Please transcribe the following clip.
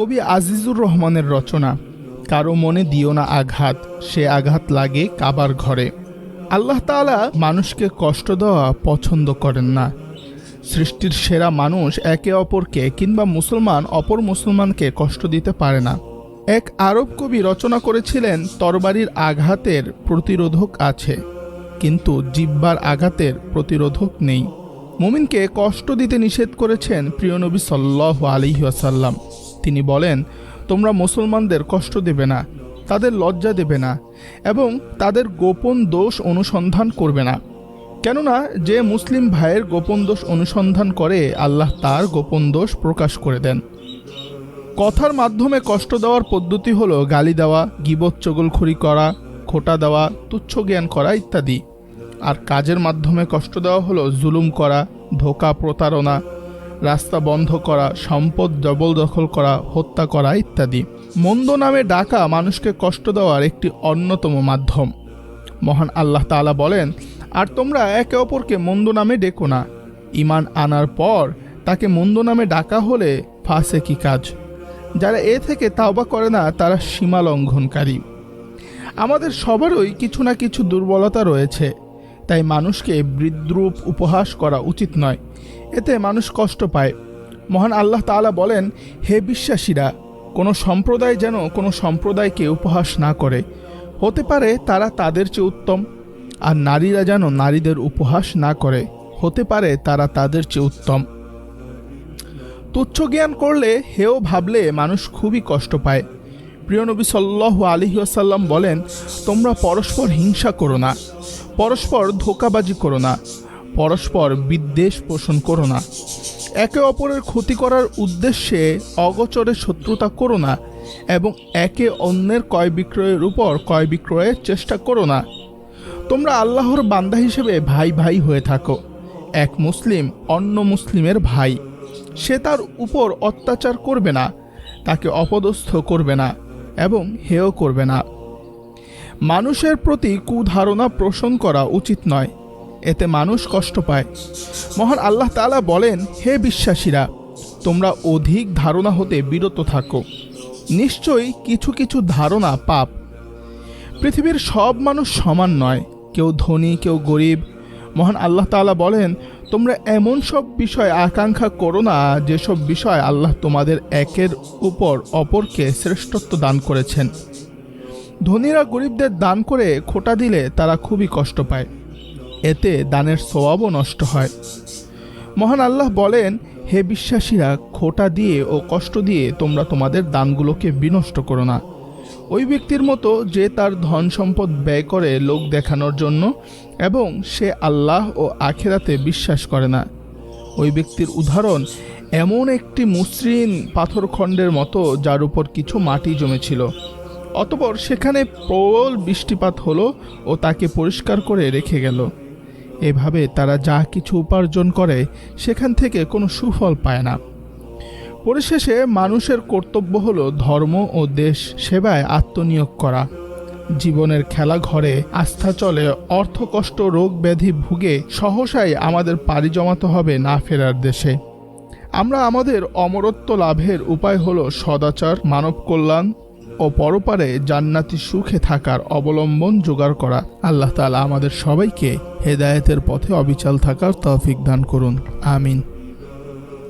কবি আজিজুর রহমানের রচনা, কারও মনে দিও না আঘাত, সে আঘাত লাগে কাবার ঘরে। আল্লাহ তাআলা মানুষকে কষ্ট দেওয়া পছন্দ করেন না। সৃষ্টির সেরা মানুষ একে অপরকে কিংবা মুসলমান অপর মুসলমানকে কষ্ট দিতে পারে না। এক আরব কবি রচনা করেছিলেন, তরবারির আঘাতের প্রতিরোধক আছে, কিন্তু জিব্বার আঘাতের প্রতিরোধক নেই। মুমিনকে কষ্ট দিতে নিষেধ করেছেন প্রিয়নবী সাল্লাহ আলিহাসাল্লাম তিনি বলেন, তোমরা মুসলমানদের কষ্ট দেবে না, তাদের লজ্জা দেবে না এবং তাদের গোপন দোষ অনুসন্ধান করবে না। কেননা যে মুসলিম ভাইয়ের গোপন দোষ অনুসন্ধান করে, আল্লাহ তার গোপন দোষ প্রকাশ করে দেন। কথার মাধ্যমে কষ্ট দেওয়ার পদ্ধতি হলো গালি দেওয়া, গিবত চগলখড়ি করা, খোটা দেওয়া, তুচ্ছ জ্ঞান করা ইত্যাদি। আর কাজের মাধ্যমে কষ্ট দেওয়া হলো জুলুম করা, ধোকা প্রতারণা রাস্তা বন্ধ করা, সম্পদ জবরদখল করা, হত্যা করা ইত্যাদি। মন্দ নামে ডাকা মানুষকে কষ্ট দেওয়ার একটি অন্যতম মাধ্যম। মহান আল্লাহ তাআলা বলেন, আর তোমরা একে অপরকে মন্দ নামে ডেকো না। ইমান আনার পর তাকে মন্দ নামে ডাকা হলে ফাঁসে কি কাজ? যারা এ থেকে তাওবা করে না, তারা সীমা লঙ্ঘনকারী। আমাদের সবারই কিছু না কিছু দুর্বলতা রয়েছে। তাই মানুষকে বিদ্রুপ উপহাস করা উচিত নয়। এতে মানুষ কষ্ট পায়। মহান আল্লাহ তাআলা বলেন, হে বিশ্বাসীরা, কোনো সম্প্রদায় যেন কোনো সম্প্রদায়কে উপহাস না করে। হতে পারে তারা তাদের চেয়ে উত্তম, আর নারীরা যেন নারীদের উপহাস না করে। হতে পারে তারা তাদের চেয়ে উত্তম। তুচ্ছ জ্ঞান করলে হেও ভাবলে মানুষ খুবই কষ্ট পায়। প্রিয় নবী সাল্লাহ আলহিউসাল্লাম বলেন, তোমরা পরস্পর হিংসা করো না। পরস্পর ধোকাবাজি করো না, পরস্পর বিদ্বেষ পোষণ করো না। একে অপরের ক্ষতি করার উদ্দেশ্যে অগচরে শত্রুতা করো না এবং একে অন্যের ক্রয় বিক্রয়ের উপর ক্রয় বিক্রয়ের চেষ্টা করো না। তোমরা আল্লাহর বান্দা হিসেবে ভাই ভাই হয়ে থাকো, এক মুসলিম অন্য মুসলিমের ভাই। সে তার উপর অত্যাচার করবে না, তাকে অপদস্থ করবে না এবং হেয় করবে না। মানুষের প্রতি কুধারণা পোষণ করা উচিত নয়। এতে মানুষ কষ্ট পায়। মহান আল্লাহ তাআলা বলেন, হে বিশ্বাসীরা, তোমরা অধিক ধারণা হতে বিরত থাকো। নিশ্চয়ই কিছু কিছু ধারণা পাপ। পৃথিবীর সব মানুষ সমান নয়, কেউ ধনী, কেউ গরিব। মহান আল্লাহ তাআলা বলেন, তোমরা এমন সব বিষয় আকাঙ্ক্ষা করো না, যেসব বিষয় আল্লাহ তোমাদের একের উপর অপরকে শ্রেষ্ঠত্ব দান করেছেন। ধনীরা গরিবদের দান করে খোটা দিলে তারা খুবই কষ্ট পায়। এতে দানের স্বভাবও নষ্ট হয়। মহান আল্লাহ বলেন, হে বিশ্বাসীরা, খোটা দিয়ে ও কষ্ট দিয়ে তোমরা তোমাদের দানগুলোকে বিনষ্ট করো না। ওই ব্যক্তির মতো যে তার ধন সম্পদ ব্যয় করে লোক দেখানোর জন্য এবং সে আল্লাহ ও আখেরাতে বিশ্বাস করে না। ওই ব্যক্তির উদাহরণ এমন একটি মসৃণ পাথরখণ্ডের মতো যার উপর কিছু মাটি জমেছিল। অতপর সেখানে প্রবল বৃষ্টিপাত হলো ও তাকে পরিষ্কার করে রেখে গেল। এভাবে তারা যা কিছু উপার্জন করে, সেখান থেকে কোনো সুফল পায় না। পরিশেষে মানুষের কর্তব্য হল ধর্ম ও দেশ সেবায় আত্মনিয়োগ করা। জীবনের খেলা ঘরে আস্থা চলে অর্থকষ্ট রোগ ব্যাধি ভুগে সহসাই আমাদের পাড়ি জমাতে হবে না ফেরার দেশে। আমরা আমাদের অমরত্ব লাভের উপায় হলো সদাচার, মানব কল্যাণ ও পরপারে জান্নাতি সুখে থাকার অবলম্বন জোগাড় করা আল্লাহ তালা আমাদের সবাইকে হেদায়েতের পথে অবিচল থাকার তৌফিক দান করুন। আমিন।